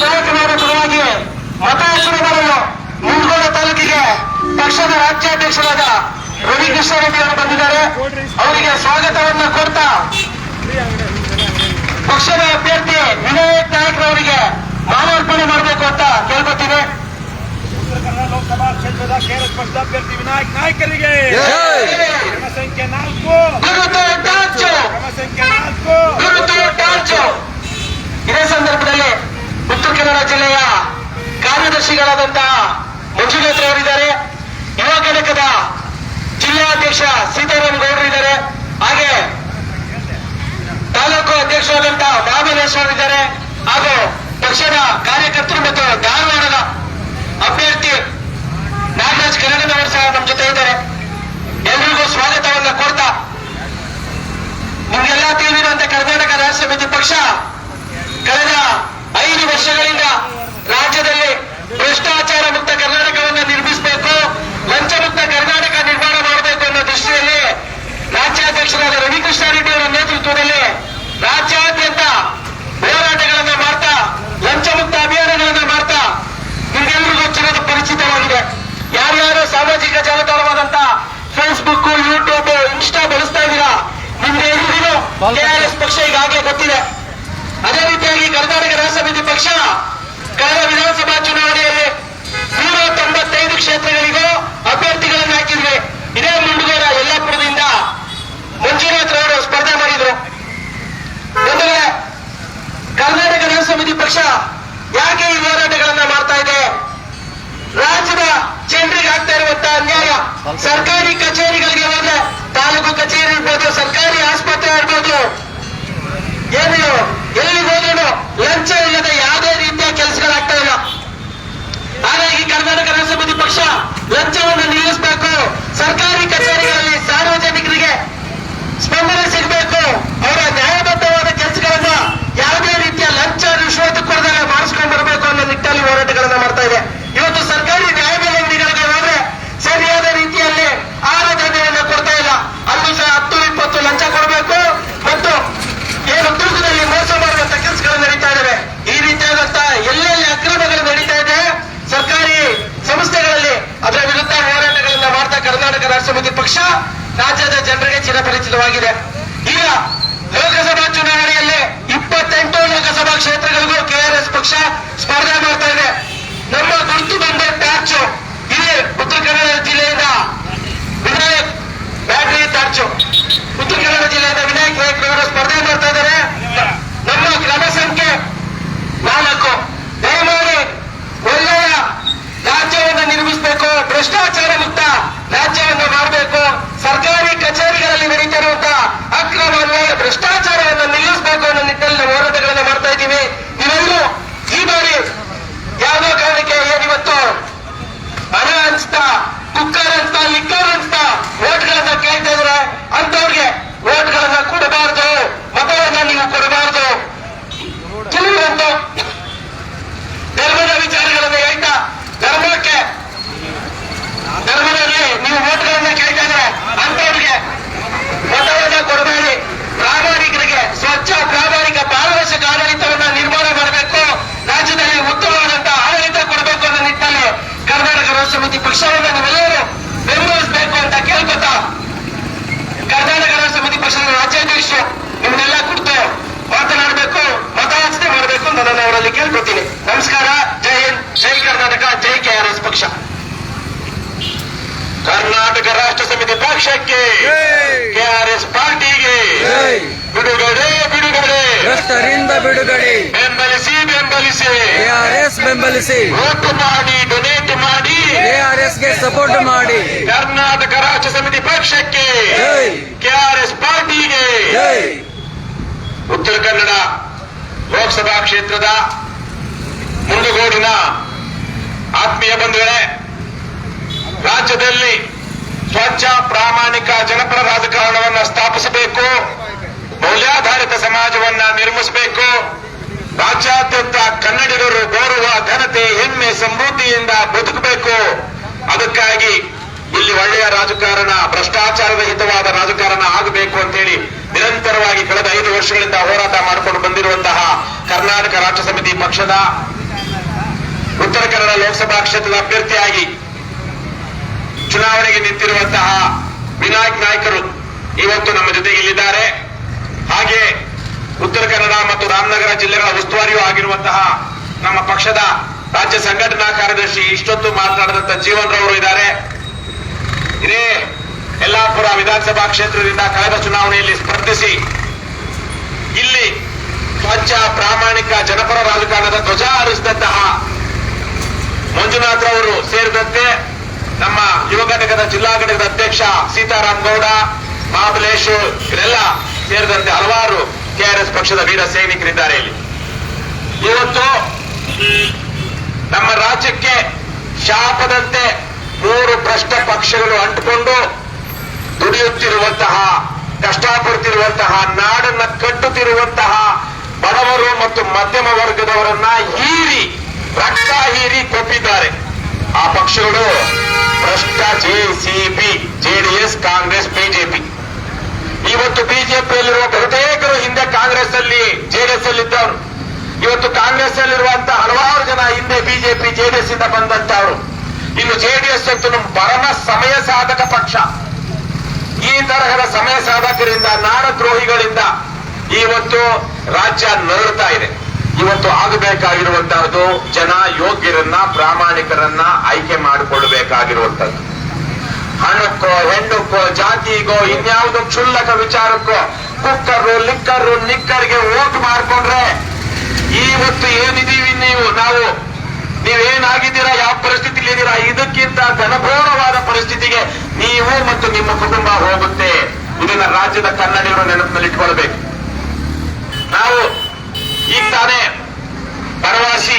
ಶಾಸಕರ ಪರವಾಗಿ ಮತ ಹೆಸರು ಬರಲು ಮುಂಡಗೋಡ ತಾಲೂಕಿಗೆ ಪಕ್ಷದ ರಾಜ್ಯಾಧ್ಯಕ್ಷರಾದ ರವಿ ಕೃಷ್ಣಾರೆಡ್ಡಿ ಅವರು ಬಂದಿದ್ದಾರೆ. ಅವರಿಗೆ ಸ್ವಾಗತವನ್ನ ಕೊಡ್ತಾ ಪಕ್ಷದ ಅಭ್ಯರ್ಥಿ ವಿನಾಯಕ್ ನಾಯಕರವರಿಗೆ ಮಾಲಾರ್ಪಣೆ ಮಾಡಬೇಕು ಅಂತ ಕೇಳ್ಕೊತೀನಿ. ಲೋಕಸಭಾ ಕ್ಷೇತ್ರದ ಕೇರಳ ಪಕ್ಷದ ಅಭ್ಯರ್ಥಿ ವಿನಾಯಕ್ ನಾಯ್ಕರಿಗೆ. ಕ್ರಮ ಸಂಖ್ಯೆ ನಾಲ್ಕು ಕ್ರಮ ಸಂಖ್ಯೆ ನಾಲ್ಕು. ಇದೇ ಸಂದರ್ಭದಲ್ಲಿ ಉತ್ತರ ಜಿಲ್ಲೆಯ ಕಾರ್ಯದರ್ಶಿಗಳಾದಂತಹ ಮಂಜುನಾಥ್ ಅವರಿದ್ದಾರೆ. ಯುವ ಘಟಕದ ಜಿಲ್ಲಾಧ್ಯಕ್ಷ ಸೀತಾರಾಮ್ ಗೌಡರು ಇದ್ದಾರೆ. ಹಾಗೆ ತಾಲೂಕು ಅಧ್ಯಕ್ಷರಾದಂತಹ ಮಹಾಬಲೇಶ್ವರ್ ಇದ್ದಾರೆ. ಹಾಗೂ ಪಕ್ಷದ ಕಾರ್ಯಕರ್ತರು ಮತ್ತು ಧಾರವಾಡದ ಅಭ್ಯರ್ಥಿ ನಾಗರಾಜ್ ಕನ್ನಡನವರು ಸಹ ನಮ್ಮ ಜೊತೆ ಇದ್ದಾರೆ. ಎಲ್ರಿಗೂ ಸ್ವಾಗತವನ್ನು ಕೋರ್ತಾ ನಿಮ್ಗೆಲ್ಲ ತಿಳಿದಿರುವಂತೆ ಕರ್ನಾಟಕ ರಾಜ್ಯ ಸಮಿತಿ ಪಕ್ಷ ಕಳೆದ ಐದು ವರ್ಷಗಳಿಂದ ರಾಜ್ಯದಲ್ಲಿ ಭ್ರಷ್ಟಾಚಾರ ಮುಕ್ತ ಕರ್ನಾಟಕವನ್ನು ನಿರ್ಮಿಸಬೇಕು, ಲಂಚ ಮುಕ್ತ ಕರ್ನಾಟಕ ನಿರ್ಮಾಣ ಮಾಡಬೇಕು ಅನ್ನೋ ದೃಷ್ಟಿಯಲ್ಲಿ ರಾಜ್ಯಾಧ್ಯಕ್ಷರಾದ ರವಿಕೃಷ್ಣ ರೆಡ್ಡಿ ಅವರ ನೇತೃತ್ವದಲ್ಲಿ ರಾಜ್ಯಾದ್ಯಂತ ಬೆಂಬಲಿಸಿ. ಮಾಡಿ ಡೊನೇಟ್ ಮಾಡಿ. ಗೆ ಸಪೋರ್ಟ್ ಮಾಡಿ. ಕರ್ನಾಟಕ ರಾಜ್ಯ ಸಮಿತಿ ಪಕ್ಷಕ್ಕೆ ಕೆಆರ್ಎಸ್ ಪಾರ್ಟಿಗೆ ಉತ್ತರ ಕನ್ನಡ ಲೋಕಸಭಾ ಕ್ಷೇತ್ರದ ಮುಂಡುಗೋಡಿನ ಆತ್ಮೀಯ ಬಂಧುಗಳೇ ರಾಜ್ಯದಲ್ಲಿ ಸ್ವಚ್ಛ ಪ್ರಾಮಾಣಿಕ ಜನಪರ ರಾಜಕಾರಣವನ್ನು ಸ್ಥಾಪಿಸಬೇಕು ಮೌಲ್ಯಾಧಾರಿತ ಸಮಾಜವನ್ನ ನಿರ್ಮಿಸಬೇಕು. ರಾಜ್ಯಾದ್ಯಂತ ಕನ್ನಡಿಗರು ಗೌರವ ಘನತೆ ಹೆಮ್ಮೆ ಸಮೃದ್ಧಿಯಿಂದ ಬದುಕಬೇಕು. ಅದಕ್ಕಾಗಿ ಇಲ್ಲಿ ಒಳ್ಳೆಯ ರಾಜಕಾರಣ, ಭ್ರಷ್ಟಾಚಾರದ ಹಿತವಾದ ರಾಜಕಾರಣ ಆಗಬೇಕು ಅಂತೇಳಿ ನಿರಂತರವಾಗಿ ಕಳೆದ ಐದು ವರ್ಷಗಳಿಂದ ಹೋರಾಟ ಮಾಡಿಕೊಂಡು ಬಂದಿರುವಂತಹ ಕರ್ನಾಟಕ ರಾಜ್ಯ ಸಮಿತಿ ಪಕ್ಷದ ಉತ್ತರ ಕನ್ನಡ ಲೋಕಸಭಾ ಕ್ಷೇತ್ರದ ಅಭ್ಯರ್ಥಿಯಾಗಿ ಚುನಾವಣೆಗೆ ನಿಂತಿರುವಂತಹ ವಿನಾಯಕ್ ನಾಯ್ಕರು ಇವತ್ತು ನಮ್ಮ ಜೊತೆಗೆ ಇಲ್ಲಿದ್ದಾರೆ ಹಾಗೆ ಉತ್ತರ ಕನ್ನಡ ಮತ್ತು ರಾಮನಗರ ಜಿಲ್ಲೆಗಳ ಉಸ್ತುವಾರಿಯೂ ಆಗಿರುವಂತಹ ನಮ್ಮ ಪಕ್ಷದ ರಾಜ್ಯ ಸಂಘಟನಾ ಕಾರ್ಯದರ್ಶಿ ಇಷ್ಟೊತ್ತು ಮಾತನಾಡಿದಂತ ಜೀವನ್ ರವರು ಇದ್ದಾರೆ. ಇದೇ ಯಲ್ಲಾಪುರ ವಿಧಾನಸಭಾ ಕ್ಷೇತ್ರದಿಂದ ಕಳೆದ ಚುನಾವಣೆಯಲ್ಲಿ ಸ್ಪರ್ಧಿಸಿ ಇಲ್ಲಿ ಸ್ವಚ್ಛ, ಪ್ರಾಮಾಣಿಕ ಜನಪರ ರಾಜಕಾರಣದ ಧ್ವಜ ಹಾರಿಸಿದಂತಹ ಮಂಜುನಾಥ್ ಅವರು ಸೇರಿದಂತೆ ನಮ್ಮ ಯುವ ಘಟಕದ ಜಿಲ್ಲಾ ಘಟಕದ ಅಧ್ಯಕ್ಷ ಸೀತಾರಾಮ್ ಗೌಡ, ಮಹಾಬಲೇಶ್, ಇವರೆಲ್ಲ ಸೇರಿದಂತೆ ಹಲವಾರು ಕೆಆರ್ಎಸ್ ಪಕ್ಷದ ವೀರ ಸೈನಿಕರಿದ್ದಾರೆ ಇಲ್ಲಿ. ಇವತ್ತು ನಮ್ಮ ರಾಜ್ಯಕ್ಕೆ ಶಾಪದಂತೆ ಮೂರು ಭ್ರಷ್ಟ ಪಕ್ಷಗಳು ಅಂಟಿಕೊಂಡು ದುಡಿಯುತ್ತಿರುವಂತಹ, ಕಷ್ಟಪಡುತ್ತಿರುವಂತಹ, ನಾಡನ್ನ ಕಟ್ಟುತ್ತಿರುವಂತಹ ಬಡವರು ಮತ್ತು ಮಧ್ಯಮ ವರ್ಗದವರನ್ನ ಹೀರಿ, ರಕ್ತ ಹೀರಿ ಕೊಟ್ಟಿದ್ದಾರೆ ಆ ಪಕ್ಷಗಳು ಭ್ರಷ್ಟ ಜೆಸಿಬಿ ಜೆಡಿಎಸ್ ಕಾಂಗ್ರೆಸ್ ಬಿಜೆಪಿ ಇವತ್ತು ಬಿಜೆಪಿಯಲ್ಲಿರುವ ಬಹುತೇಕರು ಹಿಂದೆ ಕಾಂಗ್ರೆಸ್ ಅಲ್ಲಿ ಜೆಡಿಎಸ್ ಅಲ್ಲಿ ಇದ್ದವರು ಇವತ್ತು ಕಾಂಗ್ರೆಸ್ ಅಲ್ಲಿರುವಂತಹ ಹಲವಾರು ಜನ ಹಿಂದೆ ಬಿಜೆಪಿ ಜೆಡಿಎಸ್ ಇಂದ ಬಂದಂತವರು ಇನ್ನು ಜೆಡಿಎಸ್ ನಮ್ಮ ಪರಮ ಸಮಯ ಸಾಧಕ ಪಕ್ಷ. ಈ ತರಹದ ಸಮಯ ಸಾಧಕರಿಂದ, ನಾಡದ್ರೋಹಿಗಳಿಂದ ಇವತ್ತು ರಾಜ್ಯ ನರಳುತ್ತಾ ಇದೆ. ಇವತ್ತು ಆಗಬೇಕಾಗಿರುವಂತಹದ್ದು ಜನ ಯೋಗ್ಯರನ್ನ, ಪ್ರಾಮಾಣಿಕರನ್ನ ಆಯ್ಕೆ ಮಾಡಿಕೊಳ್ಳಬೇಕಾಗಿರುವಂತದ್ದು. ಹೆಣ್ಣಕ್ಕೋ, ಜಾತಿಗೋ, ಇನ್ಯಾವುದೋ ಕ್ಷುಲ್ಲಕ ವಿಚಾರಕ್ಕೋ, ಕುಕ್ಕರು, ಲಿಕ್ಕರು, ನಿಕ್ಕರ್ಗೆ ಓಟ್ ಮಾಡ್ಕೊಂಡ್ರೆ ಇವತ್ತು ಏನಿದೀವಿ ನೀವು? ನಾವು ನೀವೇನಾಗಿದ್ದೀರಾ? ಯಾವ ಪರಿಸ್ಥಿತಿಲಿ ಇದ್ದೀರಾ? ಇದಕ್ಕಿಂತ ಘನಘೋರವಾದ ಪರಿಸ್ಥಿತಿಗೆ ನೀವು ಮತ್ತು ನಿಮ್ಮ ಕುಟುಂಬ ಹೋಗುತ್ತೆ. ಇದನ್ನ ರಾಜ್ಯದ ಕನ್ನಡಿಗರು ನೆನಪಿನಲ್ಲಿ ಇಟ್ಕೊಳ್ಬೇಕು ನಾವು ಈಗ ತಾನೇ ಬನವಾಸಿ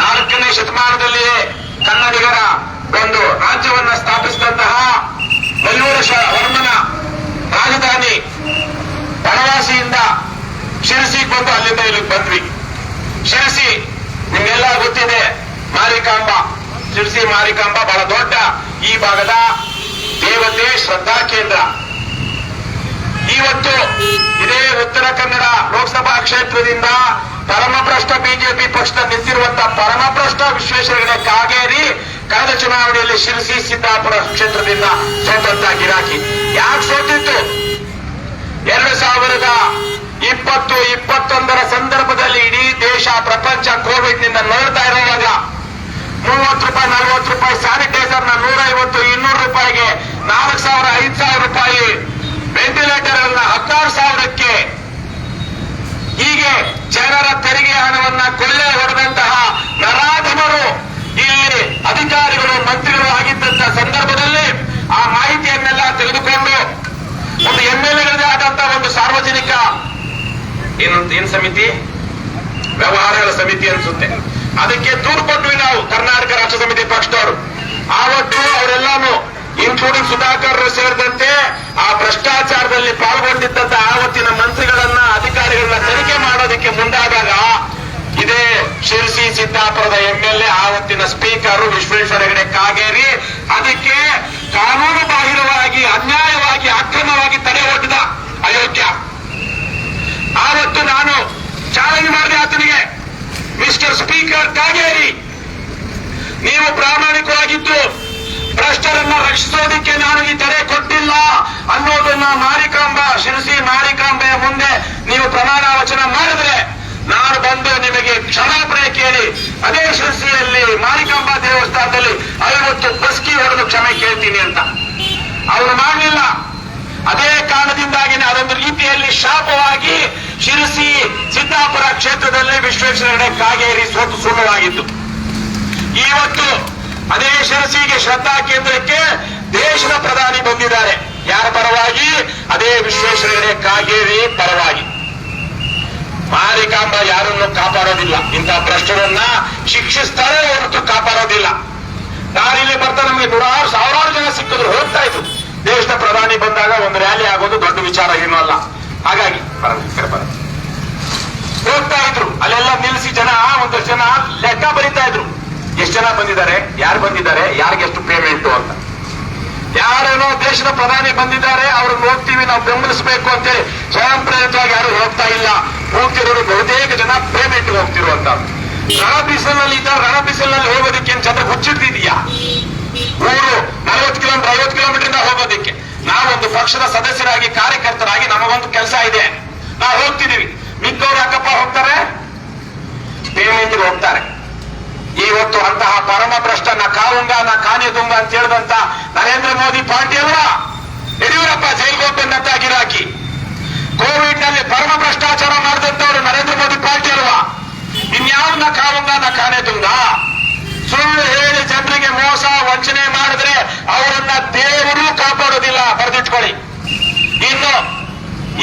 ನಾಲ್ಕನೇ ಶತಮಾನದಲ್ಲಿಯೇ ಕನ್ನಡಿಗರ ಒಂದು ರಾಜ್ಯವನ್ನ ಸ್ಥಾಪಿಸಿದಂತಹ ಶ- ವರ್ಮನ ರಾಜಧಾನಿ ಬನವಾಸಿಯಿಂದ ಶಿರಸಿಗೆ ಬಂದು ಅಲ್ಲಿಂದ ಇಲ್ಲಿಗೆ ಬಂದ್ವಿ. ಶಿರಸಿ, ನಿಮ್ಗೆಲ್ಲ ಗೊತ್ತಿದೆ, ಮಾರಿಕಾಂಬ. ಶಿರಸಿ, ಮಾರಿಕಾಂಬ ಬಹಳ ದೊಡ್ಡ ಈ ಭಾಗದ ದೇವತೆ ಶ್ರದ್ಧಾ ಕೇಂದ್ರ. ಇವತ್ತು ಇದೇ ಉತ್ತರ ಕನ್ನಡ ಲೋಕಸಭಾ ಕ್ಷೇತ್ರದಿಂದ ಪರಮಭ್ರಷ್ಟ ಬಿಜೆಪಿ ಪಕ್ಷದ ನಿಂತಿರುವಂತಹ ಪರಮಭ್ರಷ್ಟ ವಿಶ್ವೇಶ್ವರ ಕಾಗೇರಿ ಕಳೆದ ಚುನಾವಣೆಯಲ್ಲಿ ಶಿರಸಿ, ಸಿದ್ದಾಪುರ ಕ್ಷೇತ್ರದಿಂದ ಸೋತಂತ ಗಿರಾಕಿ ಯಾಕೆ ಸೋತಿತ್ತು? ಎರಡು ಸಾವಿರದ ಇಪ್ಪತ್ತು, ಇಪ್ಪತ್ತೊಂದರ ಸಂದರ್ಭದಲ್ಲಿ ಇಡೀ ದೇಶ, ಪ್ರಪಂಚ ಕೋವಿಡ್ನಿಂದ ನೋಡ್ತಾ ಇರುವಾಗ ಮೂವತ್ತು ರೂಪಾಯಿ, ನಲವತ್ತು ರೂಪಾಯಿ ಸ್ಯಾನಿಟೈಸರ್ನ ನೂರ ಐವತ್ತು ಇನ್ನೂರು ರೂಪಾಯಿಗೆ ನಾಲ್ಕು ಸಾವಿರ, ಐದು ಸಾವಿರ ರೂಪಾಯಿ ವೆಂಟಿಲೇಟರ್ ಅನ್ನ ಹದಿನಾರು ಸಾವಿರಕ್ಕೆ ಹೀಗೆ ಜನರ ತೆರಿಗೆ ಹಣವನ್ನ ಕೊಳ್ಳೆ ಹೊಡೆದಂತಹ ನರಾಧಮರು ಇಲ್ಲಿ ಅಧಿಕಾರಿಗಳು ಮಂತ್ರಿಗಳು ಆಗಿದ್ದಂತಹ ಸಂದರ್ಭದಲ್ಲಿ ಆ ಮಾಹಿತಿಯನ್ನೆಲ್ಲ ತೆಗೆದುಕೊಂಡು ಒಂದು ಎಂ ಎಲ್ ಎಗಳದೇ ಆದಂತಹ ಒಂದು ಸಾರ್ವಜನಿಕ ಏನು ಸಮಿತಿ? ವ್ಯವಹಾರಗಳ ಸಮಿತಿ ಅನ್ಸುತ್ತೆ. ಅದಕ್ಕೆ ದೂರು ಕೊಟ್ವಿ ನಾವು ಕರ್ನಾಟಕ ರಾಷ್ಟ್ರ ಸಮಿತಿ ಪಕ್ಷದವರು. ಆವತ್ತು ಅವರೆಲ್ಲಾನು ಇನ್ಕ್ಲೂಡಿಂಗ್ ಸುಧಾಕರ್ ಸೇರಿದಂತೆ ಆ ಭ್ರಷ್ಟಾಚಾರದಲ್ಲಿ ಪಾಲ್ಗೊಂಡಿದ್ದಂತ ಆವತ್ತಿನ ಮಂತ್ರಿಗಳನ್ನ, ಅಧಿಕಾರಿಗಳನ್ನ ತನಿಖೆ ಮಾಡೋದಕ್ಕೆ ಮುಂದಾದಾಗ ಇದೇ. ಶಿರಸಿ, ಸಿದ್ದಾಪುರದ ಎಂ ಎಲ್ ಎ ಆವತ್ತಿನ ಸ್ಪೀಕರ್ ವಿಶ್ವೇಶ್ವರ ಹೆಗಡೆ ಕಾಗೇರಿ. ಅದಕ್ಕೆ ಕಾನೂನು ಬಾಹಿರವಾಗಿ, ಅನ್ಯಾಯವಾಗಿ, ಅಕ್ರಮವಾಗಿ ತಡೆ ಒಡ್ಡಿದ ಅಯೋಗ್ಯ ಆವತ್ತು ನಾನು ಚಾಲೆಂಜ್ ಮಾಡಿದೆ ಆತನಿಗೆ. ಮಿಸ್ಟರ್ ಸ್ಪೀಕರ್ ಕಾಗೇರಿ, ನೀವು ಪ್ರಾಮಾಣಿಕವಾಗಿದ್ದು ಭ್ರಷ್ಟರನ್ನ ರಕ್ಷಿಸೋದಕ್ಕೆ ನಾನು ಈ ತಡೆ ಕೊಟ್ಟಿಲ್ಲ ಅನ್ನೋದನ್ನ ಮಾರಿಕಾಂಬ ಶಿರಸಿ ಮಾರಿಕಾಂಬೆಯ ಮುಂದೆ ನೀವು ಪ್ರಮಾಣ ವಚನ ಮಾಡಿದ್ರೆ ನಾನು ಬಂದು ನಿಮಗೆ ಕ್ಷಮಾಪಣೆ ಕೇಳಿ ಅದೇ ಶಿರಸಿಯಲ್ಲಿ ಮಾರಿಕಾಂಬಾ ದೇವಸ್ಥಾನದಲ್ಲಿ ಐವತ್ತು ಬಸ್ಕಿ ಹೊಡೆದು ಕೇಳ್ತೀನಿ ಅಂತ. ಅವರು ಮಾಡಲಿಲ್ಲ. ಅದೇ ಕಾರಣದಿಂದಾಗಿನೇ ಅದೊಂದು ರೀತಿಯಲ್ಲಿ ಶಾಪವಾಗಿ ಶಿರಸಿ ಸಿದ್ದಾಪುರ ಕ್ಷೇತ್ರದಲ್ಲಿ ವಿಶ್ವೇಶ್ವರ ಹೆಗಡೆ ಕಾಗೇರಿ ಸೋತು ಸುಳ್ಳವಾಗಿತ್ತು ಇವತ್ತು ಅದೇ ಶಿರಸಿಗೆ ಶ್ರದ್ಧಾ ಕೇಂದ್ರಕ್ಕೆ ದೇಶದ ಪ್ರಧಾನಿ ಬಂದಿದ್ದಾರೆ. ಯಾರ ಪರವಾಗಿ? ಅದೇ ವಿಶ್ವೇಶ್ವರ ಹೆಗಡೆ ಕಾಗೇರಿ ಪರವಾಗಿ. ಮಾರಿಕಾಂಬ ಯಾರನ್ನು ಕಾಪಾಡೋದಿಲ್ಲ. ಇಂತಹ ಭ್ರಷ್ಟರನ್ನ ಶಿಕ್ಷಿಸ್ತಾರೆ ಹೊರತು ಕಾಪಾಡೋದಿಲ್ಲ ದಾರಿಲಿ ಬರ್ತಾ ನಮಗೆ ನೂರಾರು ಸಾವಿರಾರು ಜನ ಸಿಕ್ಕಿದ್ರು ಹೋಗ್ತಾ ಇದ್ರು. ದೇಶದ ಪ್ರಧಾನಿ ಬಂದಾಗ ಒಂದು ರ್ಯಾಲಿ ಆಗೋದು ದೊಡ್ಡ ವಿಚಾರ, ಏನೂ ಅಲ್ಲ. ಹಾಗಾಗಿ. ಹೋಗ್ತಾ ಇದ್ರು. ಅಲ್ಲೆಲ್ಲ ನಿಲ್ಲಿಸಿ ಜನ ಒಂದಷ್ಟು ಜನ ಲೆಕ್ಕ ಬರೀತಾ ಇದ್ರು. ಎಷ್ಟು ಜನ ಬಂದಿದ್ದಾರೆ? ಯಾರು ಬಂದಿದ್ದಾರೆ? ಯಾರಿಗೆ ಎಷ್ಟು ಪೇಮೆಂಟ್ ಅಂತ. ಯಾರೇನೋ ದೇಶದ ಪ್ರಧಾನಿ ಬಂದಿದ್ದಾರೆ, ಅವ್ರನ್ನ ಹೋಗ್ತೀವಿ ನಾವು ಬೆಂಬಲಿಸಬೇಕು ಅಂತೇಳಿ ಸ್ವಯಂ ಪ್ರೇರಿತವಾಗಿ ಯಾರು ಹೋಗ್ತಾ ಇಲ್ಲ. ಹೋಗ್ತಿರೋರು ಬಹುತೇಕ ಜನ ಪೇಮೆಂಟ್ ಹೋಗ್ತಿರುವಂತ ರಣ ಬಿಸಿಲಲ್ಲಿ ಇದ್ದ ರಣ ಬಿಸಿಲಲ್ಲಿ ಹೋಗೋದಕ್ಕೆ ಏನ್ ಚಂದ್ರ ಹುಚ್ಚಿಡ್ತಿದೀಯಾ ಊರು ನಲವತ್ತು ಕಿಲೋಮೀಟರ್ ಐವತ್ತು ಕಿಲೋಮೀಟರ್ ಇಂದ ಹೋಗೋದಕ್ಕೆ ನಾವೊಂದು ಪಕ್ಷದ ಸದಸ್ಯರಾಗಿ ಕಾರ್ಯಕರ್ತರಾಗಿ ನಮಗೊಂದು ಕೆಲಸ ಇದೆ ನಾವು ಹೋಗ್ತಿದೀವಿ ಮಿಕ್ಕವ್ರು ಯಾಕಪ್ಪ ಹೋಗ್ತಾರೆ ಪೇಮೆಂಟ್ ಹೋಗ್ತಾರೆ ಇವತ್ತು ಅಂತಹ ಪರಮ ಭ್ರಷ್ಟನ ಕಾವುಂಗ ನ ಕಾನೆ ತುಂಗ ಅಂತ ಹೇಳಿದಂತ ನರೇಂದ್ರ ಮೋದಿ ಪಾರ್ಟಿ ಅಲ್ವಾ ಯಡಿಯೂರಪ್ಪ ಜೈಲ್ಗೆ ಹೋಗ್ಬೇಕಂತ ಗಿರಾಕಿ ಕೋವಿಡ್ನಲ್ಲಿ ಪರಮ ಭ್ರಷ್ಟಾಚಾರ ಮಾಡಿದಂತವ್ರು ನರೇಂದ್ರ ಮೋದಿ ಪಾರ್ಟಿ ಅಲ್ವಾ ಇನ್ಯಾವ್ನ ಕಾವುಂಗ ನ ಕಾನೆ ತುಂಗ ಸುಳ್ಳು ಹೇಳಿ ಜನರಿಗೆ ಮೋಸ ವಂಚನೆ ಮಾಡಿದ್ರೆ ಅವರನ್ನ ದೇವರು ಕಾಪಾಡೋದಿಲ್ಲ. ಬರೆದಿಟ್ಕೊಳ್ಳಿ. ಇನ್ನು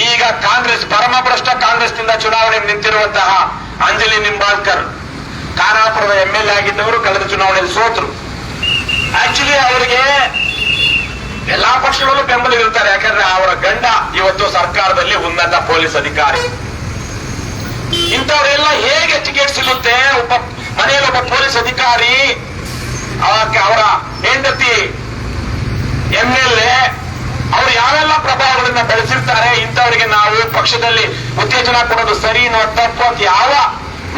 ಈಗ ಕಾಂಗ್ರೆಸ್, ಪರಮಭ್ರಷ್ಟ ಕಾಂಗ್ರೆಸ್ನಿಂದ ಚುನಾವಣೆ ನಿಂತಿರುವಂತಹ ಅಂಜಲಿ ನಿಂಬಾಳ್ಕರ್, ಖಾನಾಪುರದ ಎಂ ಎಲ್ ಆಗಿದ್ದವರು ಕಳೆದ ಚುನಾವಣೆಯಲ್ಲಿ ಸೋತರು. ಆಕ್ಚುಲಿ ಅವರಿಗೆ ಎಲ್ಲಾ ಪಕ್ಷಗಳಲ್ಲೂ ಬೆಂಬಲಿಗಿರ್ತಾರೆ ಯಾಕಂದ್ರೆ ಅವರ ಗಂಡ ಇವತ್ತು ಸರ್ಕಾರದಲ್ಲಿ ಉನ್ನತ ಪೊಲೀಸ್ ಅಧಿಕಾರಿ. ಇಂಥವರೆಲ್ಲ ಹೇಗೆ ಟಿಕೆಟ್ ಸಿಗುತ್ತೆ? ಒಬ್ಬ ಮನೆಯಲ್ಲಿ ಒಬ್ಬ ಪೊಲೀಸ್ ಅಧಿಕಾರಿ ಅವರ ಹೆಂಡತಿ ಎಂ ಎಲ್ ಎ, ಅವರು ಯಾವೆಲ್ಲ ಪ್ರಭಾವಗಳನ್ನ ಬೆಳೆಸಿರ್ತಾರೆ, ಇಂಥವರಿಗೆ ನಾವು ಪಕ್ಷದಲ್ಲಿ ಉತ್ತೇಜನ ಕೊಡೋದು ಸರಿ ತಪ್ಪು ಅಂತ ಯಾವ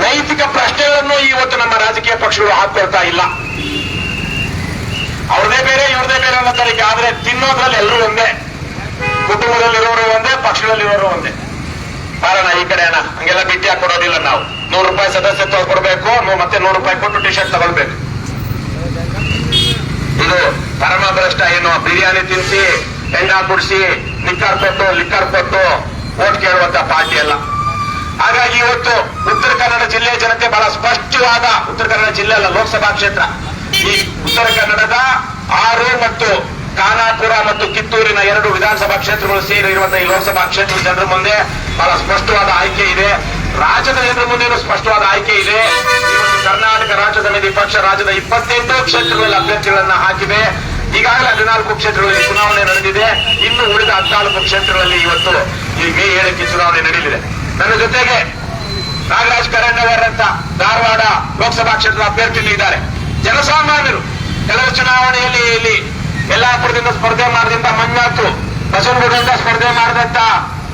ನೈತಿಕ ಪ್ರಶ್ನೆಗಳನ್ನು ಇವತ್ತು ನಮ್ಮ ರಾಜಕೀಯ ಪಕ್ಷಗಳು ಹಾಕೊಳ್ತಾ ಇಲ್ಲ. ಅವ್ರದೇ ಬೇರೆ, ಇವ್ರದೇ ಬೇರೆ ಅನ್ನೋ ತರೀಕೆ ಆದ್ರೆ ತಿನ್ನೋದ್ರಲ್ಲಿ ಎಲ್ಲರೂ ಒಂದೇ, ಕುಟುಂಬದಲ್ಲಿರೋರು ಒಂದೇ, ಪಕ್ಷದಲ್ಲಿರೋರು ಒಂದೇ. ಬಾರಣ ಈ ಕಡೆ ಅಣ್ಣ, ಹಂಗೆಲ್ಲ ಬಿಟ್ಟಿ ಕೊಡೋದಿಲ್ಲ ನಾವು. ನೂರು ರೂಪಾಯಿ ಸದಸ್ಯತ್ವ ಕೊಡಬೇಕು ಮತ್ತೆ ನೂರು ರೂಪಾಯಿ ಕೊಟ್ಟು ಟಿ ಶರ್ಟ್ ತಗೊಳ್ಬೇಕು. ಇದು ಪರಮ ಭ್ರಷ್ಟ ಏನು ಬಿರಿಯಾನಿ ತಿನ್ಸಿ ಎಣ್ಣ ಕುಡಿಸಿ ಲಿಕ್ಕರ್ ಕೊಟ್ಟು ಲಿಕ್ಕರ್ ಕೊಟ್ಟು ಓಟ್ ಕೇಳುವಂತ ಪಾರ್ಟಿ ಅಲ್ಲ. ಹಾಗಾಗಿ ಇವತ್ತು ಉತ್ತರ ಕನ್ನಡ ಜಿಲ್ಲೆಯ ಜನತೆ ಬಹಳ ಸ್ಪಷ್ಟವಾದ ಉತ್ತರ ಕನ್ನಡ ಜಿಲ್ಲೆ ಅಲ್ಲ, ಲೋಕಸಭಾ ಕ್ಷೇತ್ರ. ಈ ಉತ್ತರ ಕನ್ನಡದ ಆರು ಮತ್ತು ಖಾನಾಪುರ ಮತ್ತು ಕಿತ್ತೂರಿನ ಎರಡು ವಿಧಾನಸಭಾ ಕ್ಷೇತ್ರಗಳು ಸೇರಿರುವಂತಹ ಈ ಲೋಕಸಭಾ ಕ್ಷೇತ್ರದ ಜನರ ಮುಂದೆ ಬಹಳ ಸ್ಪಷ್ಟವಾದ ಆಯ್ಕೆ ಇದೆ. ರಾಜ್ಯದ ಜನರ ಮುಂದೆ ಸ್ಪಷ್ಟವಾದ ಆಯ್ಕೆ ಇದೆ. ಕರ್ನಾಟಕ ರಾಜ್ಯ ಸಮಿತಿ ಪಕ್ಷ ರಾಜ್ಯದ ಇಪ್ಪತ್ತೆಂಟು ಕ್ಷೇತ್ರಗಳಲ್ಲಿ ಅಭ್ಯರ್ಥಿಗಳನ್ನ ಹಾಕಿದೆ. ಈಗಾಗಲೇ ಹದಿನಾಲ್ಕು ಕ್ಷೇತ್ರಗಳಲ್ಲಿ ಚುನಾವಣೆ ನಡೆದಿದೆ. ಇನ್ನು ಉಳಿದ ಹದಿನಾಲ್ಕು ಕ್ಷೇತ್ರಗಳಲ್ಲಿ ಇವತ್ತು ಈ ಮೇ ಏಳಕ್ಕೆ ಚುನಾವಣೆ ನಡೆಯಲಿದೆ ನನ್ನ ಜೊತೆಗೆ ನಾಗರಾಜ್ ಅಂತ ಧಾರವಾಡ ಲೋಕಸಭಾ ಕ್ಷೇತ್ರದ ಅಭ್ಯರ್ಥಿಗಳು ಇದ್ದಾರೆ. ಜನಸಾಮಾನ್ಯರು, ಕೆಲವು ಚುನಾವಣೆಯಲ್ಲಿ ಇಲ್ಲಿ ಯಲ್ಲಾಪುರದಿಂದ ಸ್ಪರ್ಧೆ ಮಾಡಿದಂತ ಮಂಜಾತು ಬಸವನಗುಡಿಯಿಂದ ಸ್ಪರ್ಧೆ ಮಾಡಿದಂತ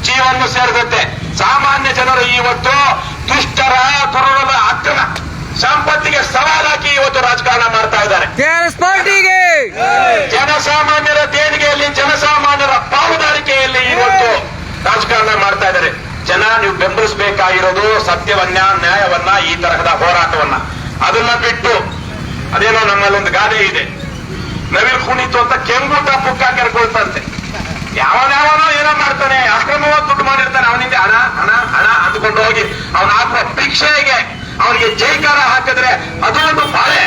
ಜೀವನ್ನು ಸೇರಿದಂತೆ ಸಾಮಾನ್ಯ ಜನರು ಇವತ್ತು ದುಷ್ಟರ ಕೊರೋನದ ಅಕ್ರಮ ಸಂಪತ್ತಿಗೆ ಸವಾಲಾಕಿ ಇವತ್ತು ರಾಜಕಾರಣ ಮಾಡ್ತಾ ಇದ್ದಾರೆ. ಜನಸಾಮಾನ್ಯರ ದೇಣಿಗೆಯಲ್ಲಿ ಜನಸಾಮಾನ್ಯರ ಪಾಲುದಾರಿಕೆಯಲ್ಲಿ ಇವತ್ತು ರಾಜಕಾರಣ ಮಾಡ್ತಾ ಇದ್ದಾರೆ. ಜನ ನೀವು ಬೆಂಬಲಿಸಬೇಕಾಗಿರೋದು ಸತ್ಯವನ್ನ ನ್ಯಾಯವನ್ನ ಈ ತರಹದ ಹೋರಾಟವನ್ನ. ಅದನ್ನ ಬಿಟ್ಟು ಅದೇನೋ ನಮ್ಮಲ್ಲಿ ಒಂದು ಗಾದೆ ಇದೆ. ನವಿಲ್ ಕುಣಿತು ಅಂತ ಕೆಂಗೂಟ ಪುಕ್ಕ ಕೆರ್ಕೊಳ್ತಂತೆ. ಯಾವನ್ಯಾವನೋ ಏನೋ ಮಾಡ್ತಾನೆ ಅಕ್ರಮವಾಗಿ ದುಡ್ಡು ಮಾಡಿರ್ತಾನೆ ಅವನಿಂದ ಹಣ ಹಣ ಹಣ ಅಂದ್ಕೊಂಡು ಹೋಗಿ ಅವನ ಆತ್ಮ ಭಿಕ್ಷೆಗೆ ಅವನಿಗೆ ಜೈಕಾರ ಹಾಕಿದ್ರೆ ಅದು ಒಂದು ಬಾಳೆ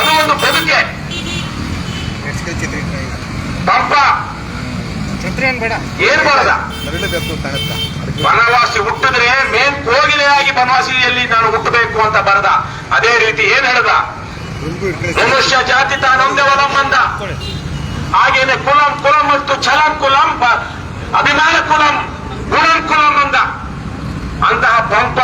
ಅದು ಒಂದು ಬದುಕೆ. ಪಂಪ. ಏನ್ ಬನವಾಸಿ ಮಾಡದ? ಕಾಣುತ್ತಾ ಹುಟ್ಟಿದ್ರೆ ಮೇನ್ ಕೋಗಿಲೆಯಾಗಿ ಬನವಾಸಿಯಲ್ಲಿ ನಾನು ಹುಟ್ಟಬೇಕು ಅಂತ ಬರದ. ಅದೇ ರೀತಿ ಏನ್ ಹೇಳದ? ಮನುಷ್ಯ ಜಾತಿ ತಾನೊಂದೇ ಒಲಂಬಂದ ಹಾಗೇನೆ ಕುಲಂ ಕುಲಂ ಮತ್ತು ಛಲಂ ಕುಲಂ ಅಭಿಮಾನ ಕುಲಂ ಗುಣಂ ಕುಲಂ ಅಂದ. ಅಂತಹ ಪಂಪ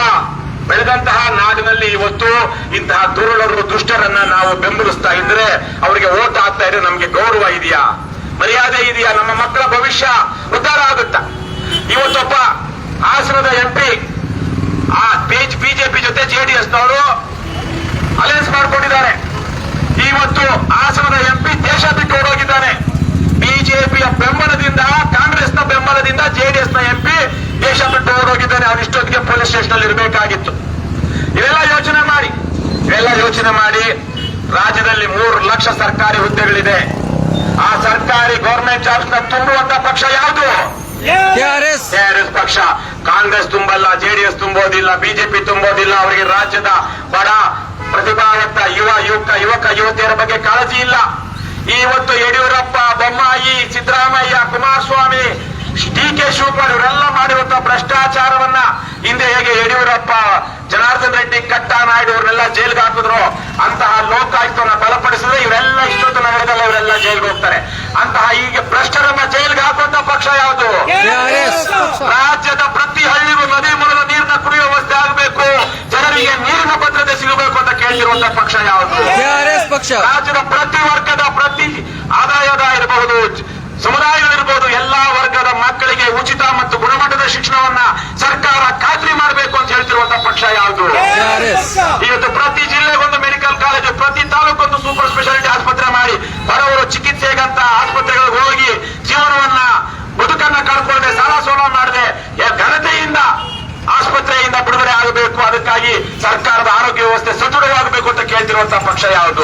ಬೆಳೆದಂತಹ ನಾಡಿನಲ್ಲಿ ಇವತ್ತು ಇಂತಹ ದುರುಳರು ದುಷ್ಟರನ್ನ ನಾವು ಬೆಂಬಲಿಸ್ತಾ ಇದ್ರೆ ಅವರಿಗೆ ಓಟ್ ಆಗ್ತಾ ಇದ್ರೆ ನಮ್ಗೆ ಗೌರವ ಇದೆಯಾ? ಮರ್ಯಾದೆ ಇದೆಯಾ? ನಮ್ಮ ಮಕ್ಕಳ ಭವಿಷ್ಯ ಉದ್ಧಾರ ಆಗುತ್ತಾ? ಇವತ್ತೊಬ್ಬ ಹಾಸನದ ಎಂಪಿ ಆ ಬಿಜೆಪಿ ಜೊತೆ ಜೆಡಿಎಸ್ ನವರು ಅಲಯನ್ಸ್ ಮಾಡಿಕೊಂಡಿದ್ದಾರೆ. ಇವತ್ತು ಹಾಸನದ ಎಂಪಿ ದೇಶ ಬಿಟ್ಟು ಓಡೋಗಿದ್ದಾನೆ ಬಿಜೆಪಿಯ ಬೆಂಬಲದಿಂದ, ಕಾಂಗ್ರೆಸ್ನ ಬೆಂಬಲದಿಂದ ಜೆಡಿಎಸ್ನ ಎಂಪಿ ದೇಶ ಬಿಟ್ಟು ಹೊರಹೋಗಿದ್ದಾನೆ ಅವನಿಷ್ಟೊತ್ತಿಗೆ ಪೊಲೀಸ್ ಸ್ಟೇಷನ್ ಅಲ್ಲಿ ಇರಬೇಕಾಗಿತ್ತು. ಇವೆಲ್ಲ ಯೋಚನೆ ಮಾಡಿ. ಇವೆಲ್ಲ ಯೋಚನೆ ಮಾಡಿ ರಾಜ್ಯದಲ್ಲಿ ಮೂರು ಲಕ್ಷ ಸರ್ಕಾರಿ ಹುದ್ದೆಗಳಿದೆ. ಆ ಸರ್ಕಾರಿ ಗೌರ್ಮೆಂಟ್ ಜಾಬ್ಸ್ನ ತುಂಬುವಂತ ಪಕ್ಷ ಯಾವುದು? ಕೆಆರ್ಎಸ್ ಪಕ್ಷ. ಕಾಂಗ್ರೆಸ್ ತುಂಬಲ್ಲ ಜೆಡಿಎಸ್ ತುಂಬೋದಿಲ್ಲ ಬಿಜೆಪಿ ತುಂಬೋದಿಲ್ಲ ಅವರಿಗೆ ರಾಜ್ಯದ ಬಡ ಪ್ರತಿಭಾವಂತ ಯುವ ಯುವಕ ಯುವಕ ಯುವತಿಯರ ಬಗ್ಗೆ ಕಾಳಜಿ ಇಲ್ಲ. ಇವತ್ತು ಯಡಿಯೂರಪ್ಪ ಬೊಮ್ಮಾಯಿ ಸಿದ್ದರಾಮಯ್ಯ ಕುಮಾರಸ್ವಾಮಿ ಡಿ ಕೆ ಶಿವಕುಮಾರ್ ಇವರೆಲ್ಲ ಮಾಡಿರುವಂತಹ ಭ್ರಷ್ಟಾಚಾರವನ್ನ ಹಿಂದೆ ಹೇಗೆ ಯಡಿಯೂರಪ್ಪ ಜನಾರ್ದನ್ ರೆಡ್ಡಿ ಕಟ್ಟ ನಾಯ್ಡು ಅವ್ರನ್ನೆಲ್ಲ ಜೈಲ್ಗೆ ಹಾಕಿದ್ರು ಅಂತಹ ಲೋಕಾಯುಕ್ತವನ್ನ ಬಲಪಡಿಸಿದ್ರೆ ಇವರೆಲ್ಲ ಇಷ್ಟೊತ್ತು ನಗರದಲ್ಲಿ ಇವರೆಲ್ಲ ಜೈಲ್ಗೆ ಹೋಗ್ತಾರೆ. ಅಂತಹ ಈಗ ಭ್ರಷ್ಟರನ್ನ ಜೈಲ್ಗೆ ಹಾಕುವಂತ ಪಕ್ಷ ಯಾವುದು? ರಾಜ್ಯದ ಪ್ರತಿ ಹಳ್ಳಿಗೂ ನದಿ ಮೂಲದ ನೀರಿನ ಕುಡಿಯುವ ವ್ಯವಸ್ಥೆ ಆಗಬೇಕು ಜನರಿಗೆ ನೀರಿನ ಭದ್ರತೆ ಸಿಗಬೇಕು ಅಂತ ಕೇಳ್ತಿರುವಂತ ಪಕ್ಷ ಯಾವುದು? ರಾಜ್ಯದ ಪ್ರತಿ ವರ್ಗದ ಪ್ರತಿ ಆದಾಯದ ಇರಬಹುದು. ಸಮುದಾಯಗಳಿರ್ಬೋದು ಎಲ್ಲಾ ವರ್ಗದ ಮಕ್ಕಳಿಗೆ ಉಚಿತ ಮತ್ತು ಗುಣಮಟ್ಟದ ಶಿಕ್ಷಣವನ್ನ ಸರ್ಕಾರ ಖಾತ್ರಿ ಮಾಡಬೇಕು ಅಂತ ಹೇಳ್ತಿರುವಂತಹ ಪಕ್ಷ ಯಾವುದು. ಇವತ್ತು ಪ್ರತಿ ಜಿಲ್ಲೆಗೊಂದು ಮೆಡಿಕಲ್ ಕಾಲೇಜು ಪ್ರತಿ ತಾಲೂಕೊಂದು ಸೂಪರ್ ಸ್ಪೆಷಾಲಿಟಿ ಆಸ್ಪತ್ರೆ ಮಾಡಿ ಬಡವರು ಚಿಕಿತ್ಸೆಗಂತ ಆಸ್ಪತ್ರೆಗಳಿಗೆ ಹೋಗಿ ಜೀವನವನ್ನ ಬದುಕನ್ನ ಕಳ್ಕೊಂಡೆ ಸಾಲ ಸೋಲ ಮಾಡದೆ ಘನತೆಯಿಂದ ಆಸ್ಪತ್ರೆಯಿಂದ ಬಿಡುಗಡೆ ಆಗಬೇಕು. ಅದಕ್ಕಾಗಿ ಸರ್ಕಾರದ ಆರೋಗ್ಯ ವ್ಯವಸ್ಥೆ ಸದೃಢವಾಗಬೇಕು ಅಂತ ಕೇಳ್ತಿರುವಂತಹ ಪಕ್ಷ ಯಾವುದು?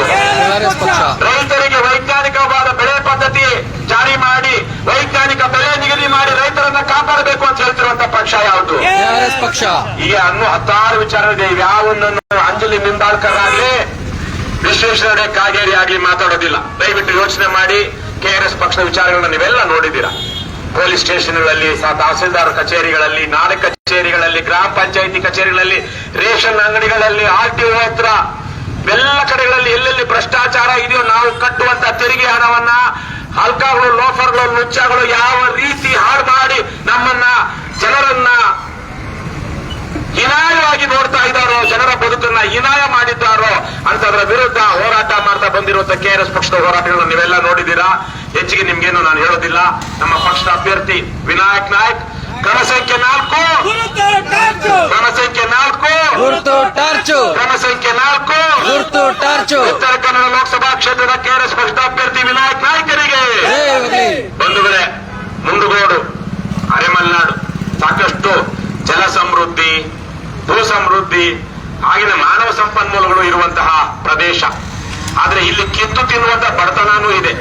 ರೈತರಿಗೆ ವೈಜ್ಞಾನಿಕವಾದ ಬೆಳೆ ಪದ್ಧತಿ ಜಾರಿ ಮಾಡಿ ವೈಜ್ಞಾನಿಕ ಬೆಲೆ ನಿಗದಿ ಮಾಡಿ ರೈತರನ್ನ ಕಾಪಾಡಬೇಕು ಅಂತ ಹೇಳ್ತಿರುವಂತಹ ಪಕ್ಷ ಯಾವುದು? ಪಕ್ಷ. ಈಗ ಅನ್ನು ಹತ್ತಾರು ವಿಚಾರಗಳಿದೆ ಯಾವೊಂದನ್ನು ಅಂಜಲಿ ನಿಂಬಾಳ್ಕರ್ ಆಗ್ಲಿ ವಿಶ್ವೇಶ್ವರ ಕಾಗೇರಿ ಆಗ್ಲಿ ಮಾತಾಡೋದಿಲ್ಲ. ದಯವಿಟ್ಟು ಯೋಚನೆ ಮಾಡಿ ಕೆಆರ್ಎಸ್ ಪಕ್ಷದ ವಿಚಾರಗಳನ್ನ ನೀವೆಲ್ಲ ನೋಡಿದ್ದೀರಾ? ಪೊಲೀಸ್ ಸ್ಟೇಷನ್ಗಳಲ್ಲಿ ಸ- ತಹಸೀಲ್ದಾರ್ ಕಚೇರಿಗಳಲ್ಲಿ ನಾಡ ಕಚೇರಿಗಳಲ್ಲಿ ಗ್ರಾಮ ಪಂಚಾಯಿತಿ ಕಚೇರಿಗಳಲ್ಲಿ ರೇಷನ್ ಅಂಗಡಿಗಳಲ್ಲಿ ಆರ್ ಟಿ ಹತ್ರ ಎಲ್ಲ ಕಡೆಗಳಲ್ಲಿ ಎಲ್ಲೆಲ್ಲಿ ಭ್ರಷ್ಟಾಚಾರ ಇದೆಯೋ ನಾವು ಕಟ್ಟುವಂತ ತೆರಿಗೆ ಹಣವನ್ನ ಹಲ್ಕಾಗಳು ಲೋಫರ್ಗಳು, ಲುಚ್ಚಗಳು ಯಾವ ರೀತಿ ಹಾಳು ಮಾಡಿ ನಮ್ಮನ್ನ ಜನರನ್ನ ಹೀನಾಯವಾಗಿ ನೋಡ್ತಾ ಇದ್ದಾರೋ, ಜನರ ಬದುಕನ್ನ ಹೀನಾಯ ಮಾಡಿದ್ದಾರೋ, ಅಂತದ್ರ ವಿರುದ್ಧ ಹೋರಾಟ ಮಾಡ್ತಾ ಬಂದಿರುವಂತ ಕೆಆರ್ಎಸ್ ಪಕ್ಷದ ಹೋರಾಟಗಳನ್ನು ನೀವೆಲ್ಲ ನೋಡಿದ್ದೀರಾ? ಹೆಚ್ಚಿಗೆ ನಿಮ್ಗೇನು ನಾನು ಹೇಳೋದಿಲ್ಲ. ನಮ್ಮ ಪಕ್ಷದ ಅಭ್ಯರ್ಥಿ ವಿನಾಯಕ್ ನಾಯಕ್. ಕ್ರಮ ಸಂಖ್ಯೆ ನಾಲ್ಕು ಕ್ರಮ ಸಂಖ್ಯೆ ನಾಲ್ಕು. ಗುರುತು ಟಾರ್ಚು. ಸಂಖ್ಯೆ ನಾಲ್ಕು. ಗುರುತು ಟಾರ್ಚು. ಉತ್ತರ ಕನ್ನಡ ಲೋಕಸಭಾ ಕ್ಷೇತ್ರದ ಕೆಆರ್ಎಸ್ ಪಕ್ಷದ ಅಭ್ಯರ್ಥಿ ವಿನಾಯಕ್ ನಾಯ್ಕರಿಗೆ. ಬಂಧುಗಳೇ ಮುಂದುಗೋಡು ಅರೆಮಲ್ನಾಡು ಸಾಕಷ್ಟು ಜಲ ಸಮೃದ್ಧಿ ಭೂ ಸಮೃದ್ಧಿ ಆಗಿನ ಮಾನವ ಸಂಪನ್ಮೂಲಗಳು ಇರುವಂತಹ ಪ್ರದೇಶ. ಆದ್ರೆ ಇಲ್ಲಿ ಕಿತ್ತು ತಿನ್ನುವಂತಹ ಬಡತನನೂ ಇದೆ.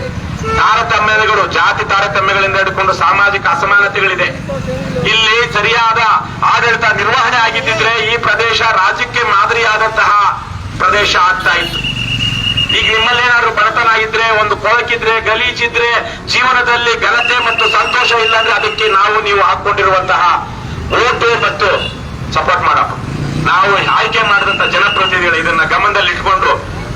ತಾರತಮ್ಯಗಳು ಜಾತಿ ತಾರತಮ್ಯಗಳಿಂದ ಹಿಡ್ಕೊಂಡು ಸಾಮಾಜಿಕ ಅಸಮಾನತೆಗಳಿದೆ. ಇಲ್ಲಿ ಸರಿಯಾದ ಆಡಳಿತ ನಿರ್ವಹಣೆ ಆಗಿದ್ದಿದ್ರೆ ಈ ಪ್ರದೇಶ ರಾಜ್ಯಕ್ಕೆ ಮಾದರಿಯಾದಂತಹ ಪ್ರದೇಶ ಆಗ್ತಾ ಇತ್ತು. ಈಗ ನಿಮ್ಮಲ್ಲಿ ಏನಾದ್ರು ಬಡತನ ಇದ್ರೆ, ಒಂದು ಕೊಳಕಿದ್ರೆ, ಗಲೀಜಿದ್ರೆ, ಜೀವನದಲ್ಲಿ ಘನತೆ ಮತ್ತು ಸಂತೋಷ ಇಲ್ಲ ಅಂದ್ರೆ ಅದಕ್ಕೆ ನಾವು ನೀವು ಹಾಕೊಂಡಿರುವಂತಹ ಓಟು ಮತ್ತು ಸಪೋರ್ಟ್ ಮಾಡಪ್ಪ ನಾವು ಆಯ್ಕೆ ಮಾಡಿದಂತ ಜನಪ್ರತಿನಿಧಿಗಳು ಇದನ್ನ ಗಮನದಲ್ಲಿ ಇಟ್ಕೊಂಡು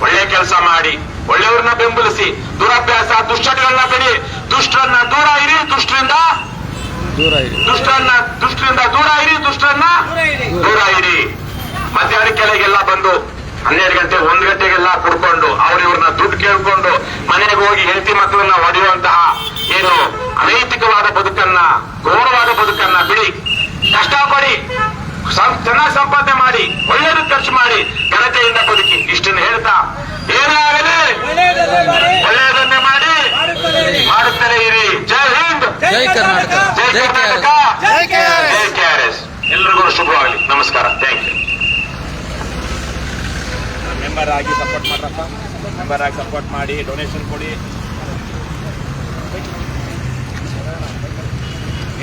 ಒಳ್ಳೆ ಕೆಲಸ ಮಾಡಿ, ಒಳ್ಳೆಯವ್ರನ್ನ ಬೆಂಬಲಿಸಿ, ದುರಭ್ಯಾಸ, ದುಷ್ಟಗಳನ್ನ ಬಿಡಿ, ದುಷ್ಟರನ್ನ ದೂರ ಇರಿ, ದುಷ್ಟರಿಂದ ದೂರ ಇರಿ. ದುಷ್ಟರನ್ನ ದುಷ್ಟರಿಂದ ದೂರ ಇರಿ ದುಷ್ಟರನ್ನ ದೂರ ಇರಿ. ಮಧ್ಯಾಹ್ನ ಕೆಳಗೆಲ್ಲ ಬಂದು ಹನ್ನೆರಡು ಗಂಟೆ ಒಂದ್ ಗಂಟೆಗೆಲ್ಲ ಕುಡ್ಕೊಂಡು ಅವ್ರ ಇವ್ರನ್ನ ದುಡ್ಡು ಕೇಳ್ಕೊಂಡು ಮನೆಗೆ ಹೋಗಿ ಹೆಂಡತಿ ಮಕ್ಕಳನ್ನ ಹೊಡೆಯುವಂತಹ ಏನು ಅನೈತಿಕವಾದ ಬದುಕನ್ನ ಘೋರವಾದ ಬದುಕನ್ನ ಬಿಡಿ. ಕಷ್ಟಪಡಿ ಚೆನ್ನಾಗಿ ಸಂಪಾದನೆ ಮಾಡಿ ಒಳ್ಳೇದು ಖರ್ಚು ಮಾಡಿ ಘನತೆಯಿಂದ ಬದುಕಿ. ಇಷ್ಟನ್ನು ಹೇಳ್ತಾ ಏನೇ ಆಗಲಿ ಒಳ್ಳೆಯದನ್ನೇ ಮಾಡಿ. ಮಾಡುತ್ತಲೇ ಇರಿ. ಜೈ ಹಿಂದ್. ಜೈ ಕರ್ನಾಟಕ. ಜೈ ಕರ್ನಾಟಕ. ಜೈ ಕೆ ಜೈ ಎಸ್. ಎಲ್ರಿಗೂ ಶುಭವಾಗಲಿ. ನಮಸ್ಕಾರ. Thank you. ಮೆಂಬರ್ ಆಗಿ ಸಪೋರ್ಟ್ ಮಾಡ್ರಪ್ಪ. ಮೆಂಬರ್ ಆಗಿ ಸಪೋರ್ಟ್ ಮಾಡಿ ಡೊನೇಷನ್ ಕೊಡಿ.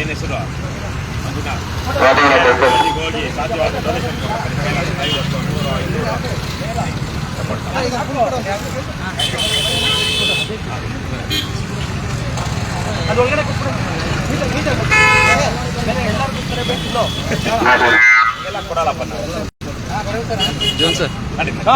ಏನ್ ಹೆಸರು? ಹೋಗಿ ಸಾಧ್ಯವಾದ ಡೊನೇಷನ್ ಐವತ್ತು ನೂರು ಐನೂರು. ಎಲ್ಲ ಕೊಡಲ್ಲಪ್ಪ ನಾವು ಜೋನ್ ಸರ್ ಖಂಡಿತ